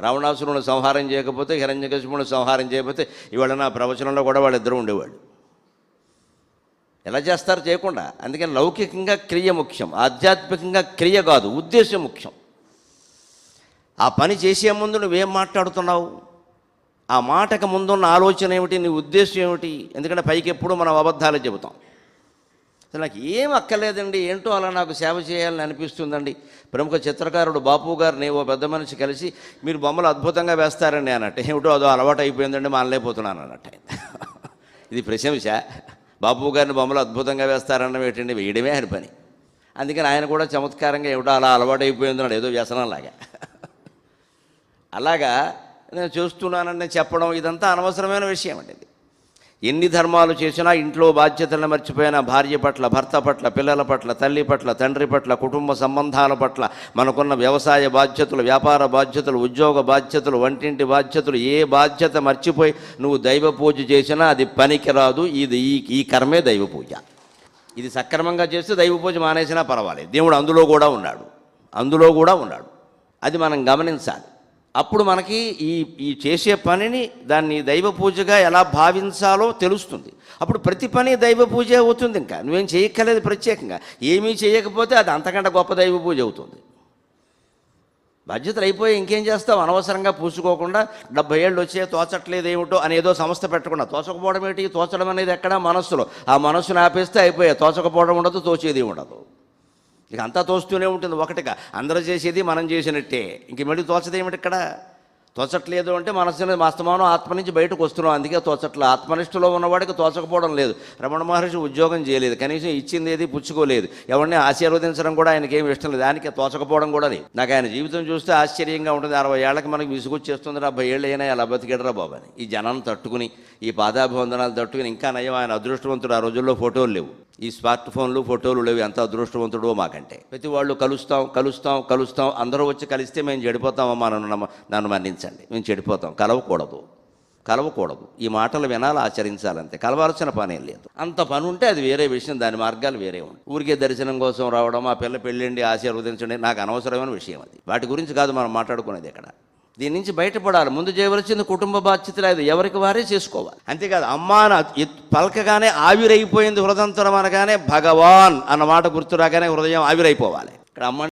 రావణాసురుని సంహారం చేయకపోతే హిరణ్యకశిపుని సంహారం చేయకపోతే ఇవాళ నా ప్రవచనంలో కూడా వాళ్ళిద్దరూ ఉండేవాళ్ళు. ఎలా చేస్తారు చేయకుండా? అందుకని లౌకికంగా క్రియ ముఖ్యం ఆధ్యాత్మికంగా క్రియ కాదు ఉద్దేశం ముఖ్యం. ఆ పని చేసే ముందు నువ్వేం మాట్లాడుతున్నావు? ఆ మాటకు ముందున్న ఆలోచన ఏమిటి? నీ ఉద్దేశం ఏమిటి? ఎందుకంటే పైకి ఎప్పుడు మనం అబద్ధాలు చెబుతాం. అసలు నాకు ఏం అక్కర్లేదండి ఏంటో అలా నాకు సేవ చేయాలని అనిపిస్తుందండి. ప్రముఖ చిత్రకారుడు బాపు గారిని ఓ పెద్ద మనిషి కలిసి మీరు బొమ్మలు అద్భుతంగా వేస్తారండి అన్నట్టు. ఏమిటో అదో అలవాటు అయిపోయిందండి మానలేకపోతున్నాను అన్నట్టు. ఇది ప్రశంస బాపు గారిని బొమ్మలు అద్భుతంగా వేస్తారన్న ఏంటండి వేయడమే ఆయన పని. అందుకని ఆయన కూడా చమత్కారంగా ఏమిటో అలా అలవాటు అయిపోయిందన్నాడు ఏదో వ్యసనంలాగా అలాగా నేను చూస్తున్నానని చెప్పడం ఇదంతా అనవసరమైన విషయం అండి ఇది. ఎన్ని ధర్మాలు చేసినా ఇంట్లో బాధ్యతలను మర్చిపోయిన భార్య పట్ల భర్త పట్ల పిల్లల పట్ల తల్లి పట్ల తండ్రి పట్ల కుటుంబ సంబంధాల పట్ల మనకున్న వ్యవసాయ బాధ్యతలు వ్యాపార బాధ్యతలు ఉద్యోగ బాధ్యతలు వంటింటి బాధ్యతలు ఏ బాధ్యత మర్చిపోయి నువ్వు దైవ పూజ చేసినా అది పనికిరాదు. ఇది ఈ ఈ కర్మే దైవ పూజ. ఇది సక్రమంగా చేస్తే దైవ పూజ మానేసినా పర్వాలేదు. దేవుడు అందులో కూడా ఉన్నాడు. అందులో కూడా ఉన్నాడు. అది మనం గమనించాలి. అప్పుడు మనకి ఈ ఈ చేసే పనిని దాన్ని దైవ పూజగా ఎలా భావించాలో తెలుస్తుంది. అప్పుడు ప్రతి పని దైవ పూజ అవుతుంది ఇంకా. నువ్వేం చేయక్కర్లేదు ప్రత్యేకంగా. ఏమీ చేయకపోతే అది అంతకంటే గొప్ప దైవ పూజ అవుతుంది. బాధ్యతలు అయిపోయి ఇంకేం చేస్తావు? అనవసరంగా పూసుకోకుండా డెబ్బై ఏళ్ళు వచ్చే తోచట్లేదు ఏమిటో అనేదో సంస్థ పెట్టకుండా తోచకపోవడం ఏంటి? తోచడం అనేది ఎక్కడ మనస్సులో. ఆ మనస్సును ఆపేస్తే అయిపోయా. తోచకపోవడం ఉండదు తోచేది ఉండదు. ఇక అంతా తోస్తూనే ఉంటుంది ఒకటిగా అందరూ చేసేది మనం చేసినట్టే. ఇంక మళ్ళీ తోచదేమిటి ఇక్కడ? తోచట్లేదు అంటే మనసులో మస్తమానం ఆత్మ నుంచి బయటకు వస్తున్నాం. అందుకే తోచట్లే. ఆత్మనిష్టలో ఉన్నవాడికి తోచకపోవడం లేదు. రమణ మహర్షి ఉద్యోగం చేయలేదు. కనీసం ఇచ్చింది ఏది పుచ్చుకోలేదు. ఎవరిని ఆశీర్వదించడం కూడా ఆయనకి ఏమి ఇష్టం లేదు. దానికి తోచకపోవడం కూడా లేదు. నాకు ఆయన జీవితం చూస్తే ఆశ్చర్యంగా ఉంటుంది. అరవై ఏళ్ళకి మనకి విసుగొచ్చేస్తుంది. డెబ్బై ఏళ్ళు అయినా ఎలా బతికేడరా బాబు అని. ఈ జనాన్ని తట్టుకుని ఈ పాదాభివందనాలు తట్టుకుని ఇంకా నయం. ఆయన అదృష్టవంతుడు. ఆ రోజుల్లో ఫోటోలు లేవు. ఈ స్మార్ట్ ఫోన్లు ఫోటోలు లేవు. ఎంత అదృష్టవంతుడో మాకంటే. ప్రతి వాళ్ళు కలుస్తాం కలుస్తాం కలుస్తాం. అందరూ వచ్చి కలిస్తే మేము చెడిపోతామమ్మా నన్ను నన్ను మన్నించండి. మేము చెడిపోతాం. కలవకూడదు. కలవకూడదు. ఈ మాటలు వినాలి ఆచరించాలంతే కలవాల్సిన పని ఏం లేదు. అంత పని ఉంటే అది వేరే విషయం. దాని మార్గాలు వేరే ఉంటాయి. ఊరికే దర్శనం కోసం రావడం ఆ పిల్ల పెళ్ళండి ఆశీర్వదించండి నాకు అనవసరమైన విషయం అది. వాటి గురించి కాదు మనం మాట్లాడుకునేది ఇక్కడ దీని నుంచి బయటపడాలి. ముందు చేయవలసింది కుటుంబ బాధ్యత లేదు ఎవరికి వారే చేసుకోవాలి. అంతేకాదు అమ్మాన పలకగానే ఆవిరైపోయింది హృదంతరం అనగానే భగవాన్ అన్న మాట గుర్తు రాగానే హృదయం ఆవిరైపోవాలి. ఇక్కడ అమ్మ